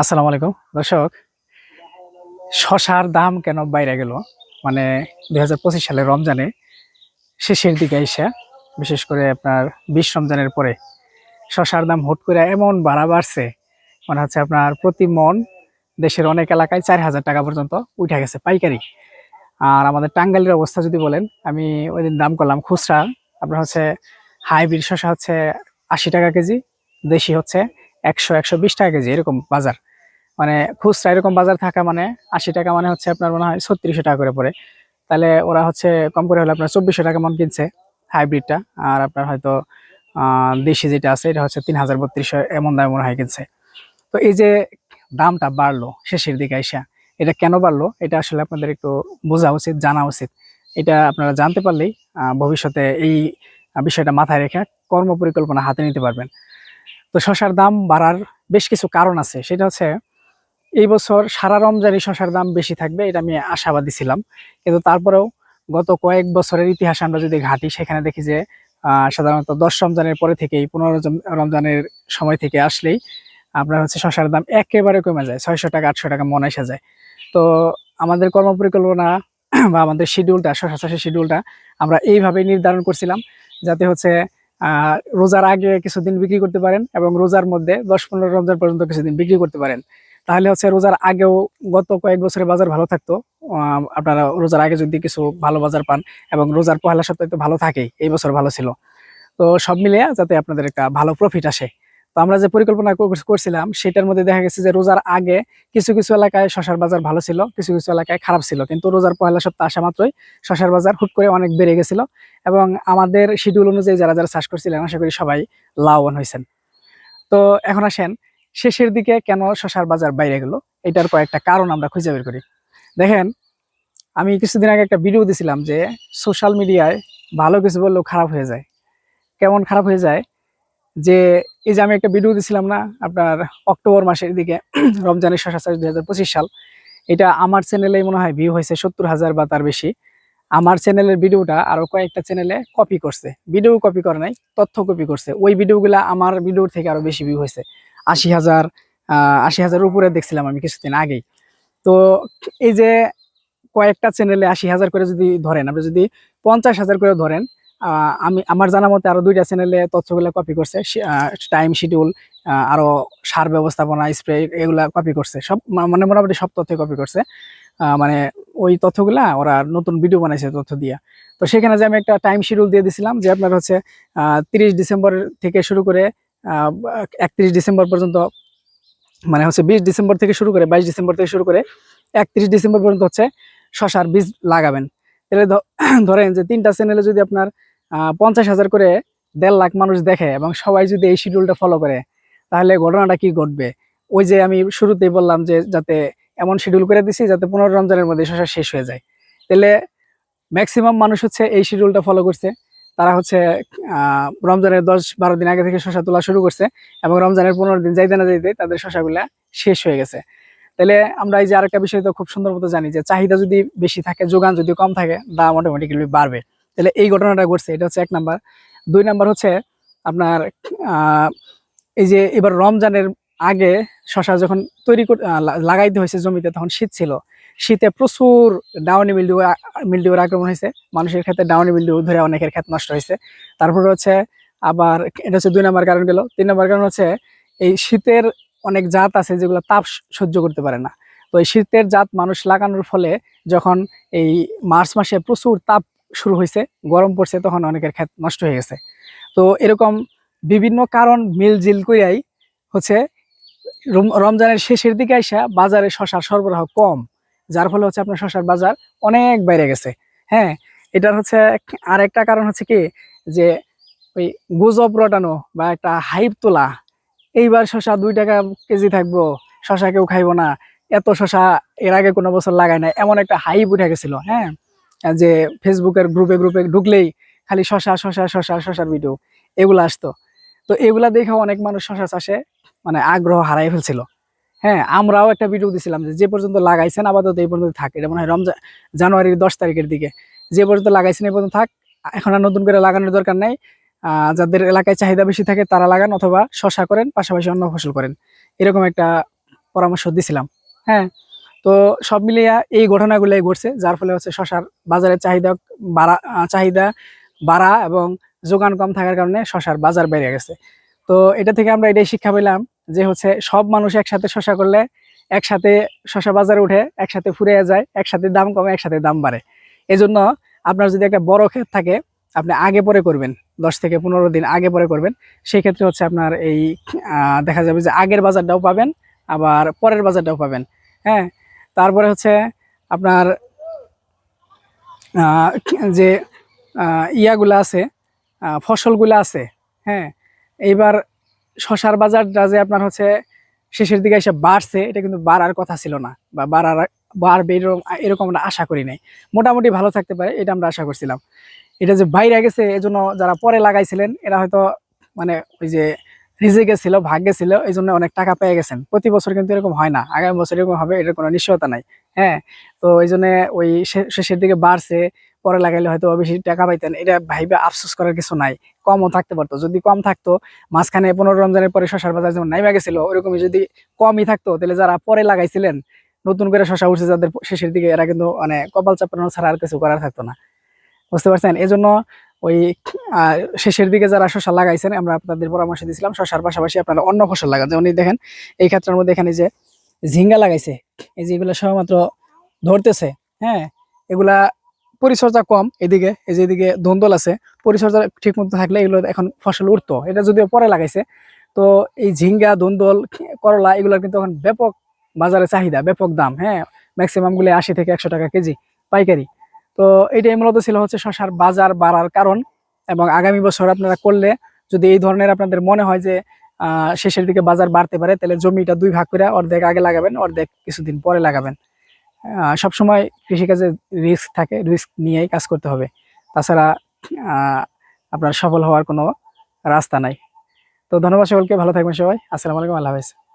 আসসালামু আলাইকুম। দর্শক, শশার দাম কেন বাইরে গেল? মানে দুই সালের রমজানে শেষের দিকে এসে, বিশেষ করে আপনার বিশ রমজানের পরে, শশার দাম হুট করে এমন বাড়া বাড়ছে মানে হচ্ছে আপনার প্রতি মন দেশের অনেক এলাকায় চার হাজার টাকা পর্যন্ত উঠে গেছে পাইকারি। আর আমাদের টাঙ্গালির অবস্থা যদি বলেন, আমি ওই দিন দাম করলাম খুচরা, আপনার হচ্ছে হাইব্রিড শশা হচ্ছে আশি টাকা কেজি, দেশি হচ্ছে একশো একশো বিশ টাকা কেজি, এরকম বাজার। মানে খুচরা এরকম বাজার থাকা মানে আশি টাকা মানে হচ্ছে আপনার মনে হয় ছত্রিশশো টাকা করে পড়ে। তাহলে ওরা হচ্ছে কম করে হলে আপনার চব্বিশশো টাকা মন কিনছে হাইব্রিডটা। আর আপনার হয়তো দেশি যেটা আছে, এটা হচ্ছে তিন হাজার বত্রিশশো এমন দামে মনে হয় কিনছে। তো এই যে দামটা বাড়লো শেষের দিকে আইসা, এটা কেন বাড়লো? এটা আসলে আপনাদের একটু বোঝা উচিত, জানা উচিত। এটা আপনারা জানতে পারলেই ভবিষ্যতে এই বিষয়টা মাথায় রেখে কর্ম পরিকল্পনা হাতে নিতে পারবেন। তো শশার দাম বাড়ার বেশ কিছু কারণ আছে। সেটা হচ্ছে এই বছর সারা রমজানই শশার দাম বেশি থাকবে, এটা আমি আশাবাদী ছিলাম। কিন্তু তারপরেও গত কয়েক বছরের ইতিহাসে আমরা যদি ঘাঁটি, সেখানে দেখি যে সাধারণত দশ রমজানের পরে থেকেই পনেরো রমজানের সময় থেকে আসলেই আপনার হচ্ছে শশার দাম একেবারে কমে যায়, ছয়শো টাকা, আটশো টাকা মনে এসে যায়। তো আমাদের কর্মপরিকল্পনা বা আমাদের শিডিউলটা শশা চাষের শিডিউলটা আমরা এইভাবেই নির্ধারণ করছিলাম, যাতে হচ্ছে রোজার আগে কিছুদিন বিক্রি করতে পারেন এবং রোজার মধ্যে দশ পনেরো রমজান পর্যন্ত কিছুদিন বিক্রি করতে পারেন। তাহলে হচ্ছে রোজার আগেও গত কয়েক বছরে বাজার ভালো থাকতো। আপনারা রোজার আগে যদি কিছু ভালো বাজার পান এবং রোজার পহেলা সপ্তাহে তো ভালো থাকেই এই বছর ভালো ছিল। তো সব মিলিয়ে যাতে আপনাদের একটা ভালো প্রফিট আসে। তো আমরা যে পরিকল্পনা করছিলাম, সেটার মধ্যে দেখা গেছে যে রোজার আগে কিছু কিছু এলাকায় শশার বাজার ভালো ছিল, কিছু কিছু এলাকায় খারাপ ছিল। কিন্তু রোজার পহেলা সপ্তাহ আসা মাত্রই শশার বাজার হুট করে অনেক বেড়ে গেছিল এবং আমাদের শিডিউল অনুযায়ী যারা যারা চাষ করছিলেন, আশা করি সবাই লাভবান হয়েছেন। তো এখন আসেন শেষের দিকে কেন শশার বাজার বাইরে গেল? এটার কয়েকটা কারণ আমরা খুঁজে বের করি। দেখেন, আমি কিছুদিন আগে একটা ভিডিও দিছিলাম যে সোশ্যাল মিডিয়ায় ভালো কিছু বললেও খারাপ হয়ে যায়। কেমন খারাপ হয়ে যায়? যে এই যে আমি একটা ভিডিও দিছিলাম না, আপনার অক্টোবর মাসের দিকে, রমজানের শশা চাষ দুই হাজার পঁচিশ সাল, এটা আমার চ্যানেলে মনে হয় ভিউ হয়েছে সত্তর হাজার বা তার বেশি। আমার চ্যানেলের ভিডিওটা আরও কয়েকটা চ্যানেলে কপি করছে। ভিডিও কপি করে নাই, তথ্য কপি করছে। ওই ভিডিওগুলা আমার ভিডিওর থেকে আরও বেশি ভিউ হয়েছে। আশি হাজার আশি হাজার উপরে দেখছিলাম আমি কিছুদিন আগেই। তো এই যে কয়েকটা চ্যানেলে আশি হাজার করে যদি ধরেন, আপনি যদি পঞ্চাশ হাজার করে ধরেন আমি, আমার জানা মতে আরও দুইটা চ্যানেলে তথ্যগুলো কপি করছে টাইম শিডিউল আরও সার ব্যবস্থাপনা স্প্রে এগুলা কপি করছে। সব মানে মোটামুটি সব তথ্য কপি করছে। মানে ওই তথ্যগুলা ওরা নতুন ভিডিও বানাইছে তথ্য দিয়া। তো সেখানে যে আমি একটা টাইম শিডিউল দিয়ে দিছিলাম যে আপনার হচ্ছে তিরিশ ডিসেম্বর থেকে শুরু করে একত্রিশ ডিসেম্বর পর্যন্ত মানে হচ্ছে বিশ ডিসেম্বর থেকে শুরু করে, বাইশ ডিসেম্বর থেকে শুরু করে একত্রিশ ডিসেম্বর পর্যন্ত হচ্ছে শশার বীজ লাগাবেন। তাহলে ধরেন যে তিনটা চ্যানেলে যদি আপনার পঞ্চাশ হাজার করে দেড় লাখ মানুষ দেখে এবং সবাই যদি এই শিডিউলটা ফলো করে, তাহলে ঘটনাটা কি ঘটবে? ওই যে আমি শুরুতেই বললাম যে যাতে এমন শিডিউল করে দিছি যাতে পনেরো রমজানের মধ্যে শশা শেষ হয়ে যায়। তাহলে ম্যাক্সিমাম মানুষ হচ্ছে এই শিডিউলটা ফলো করছে। তারা হচ্ছে রমজানের দশ বারো দিন আগে থেকে শশা তোলা শুরু করছে এবং রমজানের পনেরো দিন যাইতে না যাইতে তাদের শশাগুলা শেষ হয়ে গেছে। তাহলে আমরা এই যে আরেকটা বিষয় তো খুব সুন্দর মতো জানি যে চাহিদা যদি বেশি থাকে, যোগান যদি কম থাকে, দাম অটোমেটিক্যালি বাড়বে। তাহলে এই ঘটনাটা ঘটছে, এটা হচ্ছে এক নাম্বার। দুই নাম্বার হচ্ছে আপনার এই যে এবার রমজানের আগে শশা যখন তৈরি লাগাইতে হয়েছে জমিতে তখন শীত ছিল। শীতে প্রচুর ডাউনি মিল্ডিউ মিল্ডিউর আক্রমণ হয়েছে। মানুষের ক্ষেত্রে ডাউনি মিল্ডিউ ধরে অনেকের ক্ষেত নষ্ট হয়েছে। তারপরে হচ্ছে আবার, এটা হচ্ছে দুই নম্বর কারণ গেল। তিন নম্বর কারণ হচ্ছে এই শীতের অনেক জাত আছে যেগুলো তাপ সহ্য করতে পারে না। তো এই শীতের জাত মানুষ লাগানোর ফলে যখন এই মার্চ মাসে প্রচুর তাপ শুরু হয়েছে, গরম পড়ছে, তখন অনেকের ক্ষেত নষ্ট হয়ে গেছে। তো এরকম বিভিন্ন কারণ মিলজিল কইরাই হচ্ছে রম- রমজানের শেষের দিকে আইসা বাজারে শশার সরবরাহ কম। যার ফলে হচ্ছে আপনার শশার বাজার অনেক বাইরে গেছে। হ্যাঁ এটার হচ্ছে আর একটা কারণ হচ্ছে কি? যে ওই গুজব রটানো বা একটা হাইপ তোলা, এইবার শশা দুই টাকা কেজি থাকব শশা কেউ খাইবো না, এত শশা এর আগে কোনো বছর লাগায় না এমন একটা হাইপ উঠে গেছিল হ্যাঁ? যে ফেসবুকের গ্রুপে গ্রুপে ঢুকলেই খালি শশা শশা শশা শশার ভিডিও এগুলো আসতো। তো এগুলা দেখে অনেক মানুষ শশা চাষে মানে আগ্রহ হারাই ফেলছিল। হ্যাঁ আমরাও একটা ভিডিও দিছিলাম যে যে পর্যন্ত লাগাইছেন, আপাতত এই পর্যন্ত থাক। এটা মনে হয় রমজান জানুয়ারির দশ তারিখের দিকে। যে পর্যন্ত লাগাইছেন, এই পর্যন্ত থাক। এখন আর নতুন করে লাগানোর দরকার নাই। যাদের এলাকায় চাহিদা বেশি থাকে, তারা লাগান অথবা শশা করেন, পাশাপাশি অন্য ফসল করেন। এরকম একটা পরামর্শ দিছিলাম। হ্যাঁ তো সব মিলিয়ে এই ঘটনাগুলোই ঘটছে, যার ফলে হচ্ছে শশার বাজারের চাহিদা, বাড়া চাহিদা বাড়া এবং যোগান কম থাকার কারণে শশার বাজার বেড়ে গেছে। তো এটা থেকে আমরা এটাই শিক্ষা পেলাম যে হচ্ছে সব মানুষ একসাথে শশা করলে একসাথে শশা বাজারে উঠে একসাথে ফুরে যায়, একসাথে দাম কমে, একসাথে দাম বাড়ে। এজন্য আপনার যদি একটা বড় ক্ষেত থাকে, আপনি আগে পরে করবেন, দশ থেকে পনেরো দিন আগে পরে করবেন। সেই ক্ষেত্রে হচ্ছে আপনার এই দেখা যাবে যে আগের বাজারটাও পাবেন, আবার পরের বাজারটাও পাবেন। হ্যাঁ তারপরে হচ্ছে আপনার যে ইয়াগুলো আছে ফসলগুলো আছে হ্যাঁ এইবার শশার বাজারটা যে আপনার হচ্ছে শেষের দিকে এসে বাড়ছে, এটা কিন্তু বাড়ার কথা ছিল না বা বাড়ার বাড়বে এরকম এরকম আমরা আশা করি নাই। মোটামুটি ভালো থাকতে পারে, এটা আমরা আশা করছিলাম। এটা যে বাইরে গেছে, এজন্য যারা পরে লাগাইছিলেন, এরা হয়তো মানে ওই যে রিজেকে ছিল ভাগ্যে ছিল এই জন্য অনেক টাকা পেয়ে গেছেন। প্রতি বছর কিন্তু এরকম হয় না, আগামী বছর এরকম হবে, এটার কোনো নিশ্চয়তা নাই হ্যাঁ? তো এই জন্য ওই শেষের দিকে বাড়ছে, পরে লাগাইলে হয়তো বেশি টাকা পাইতেন, এটা ভাইবে আফসোস করার কিছু নাই, কমও থাকতে পারতো। যদি কম থাকতো, মাঝখানে পনেরো রমজানের পরে শশার বাজার যেমন নাইমা গেছিল, ওইরকমই যদি কমই থাকতো, তাহলে যারা পরে লাগাইছিলেন, নতুন করে শশা উঠছে যাদের শেষের দিকে, এরা কিন্তু মানে কপাল চাপানো ছাড়া আর কিছু করার থাকতো না। বুঝতে পারছেন? এজন্য ওই শেষের দিকে যারা শশা লাগাইছেন, আমরা আপনাদের পরামর্শ দিয়েছিলাম শশার পাশাপাশি আপনারা অন্য ফসল লাগান। যেমন দেখেন, এই ক্ষেত্রের মধ্যে এখানে যে ঝিঙ্গা লাগাইছে, এই যে এগুলো সবেমাত্র ধরতেছে হ্যাঁ? এগুলা পরিচর্যা কম এদিকে, এই যে এদিকে ধন্দল আছে, পরিচর্যা ঠিক মতো থাকলে এগুলো এখন ফসল উঠতো। এটা যদিও পরে লাগাইছে, তো এই ঝিঙ্গা ধন্দল করলা এগুলোর কিন্তু এখন ব্যাপক বাজারে চাহিদা, ব্যাপক দাম হ্যাঁ? ম্যাক্সিমামগুলো আশি থেকে একশো টাকা কেজি পাইকারি। তো এটাই মূলত ছিল হচ্ছে শশার বাজার বাড়ার কারণ এবং আগামী বছর আপনারা করলে যদি এই ধরনের আপনাদের মনে হয় যে শেষের দিকে বাজার বাড়তে পারে, তাহলে জমিটা দুই ভাগ করে অর্ধেক আগে লাগাবেন, অর্ধেক কিছুদিন পরে লাগাবেন। সবসময় কৃষিকাজে রিস্ক থাকে রিস্ক নিয়েই কাজ করতে হবে। তাছাড়া আপনার সফল হওয়ার কোনো রাস্তা নাই। তো ধন্যবাদ সকলকে, ভালো থাকবেন সবাই। আসসালামু আলাইকুম, আল্লাহ হাফেজ।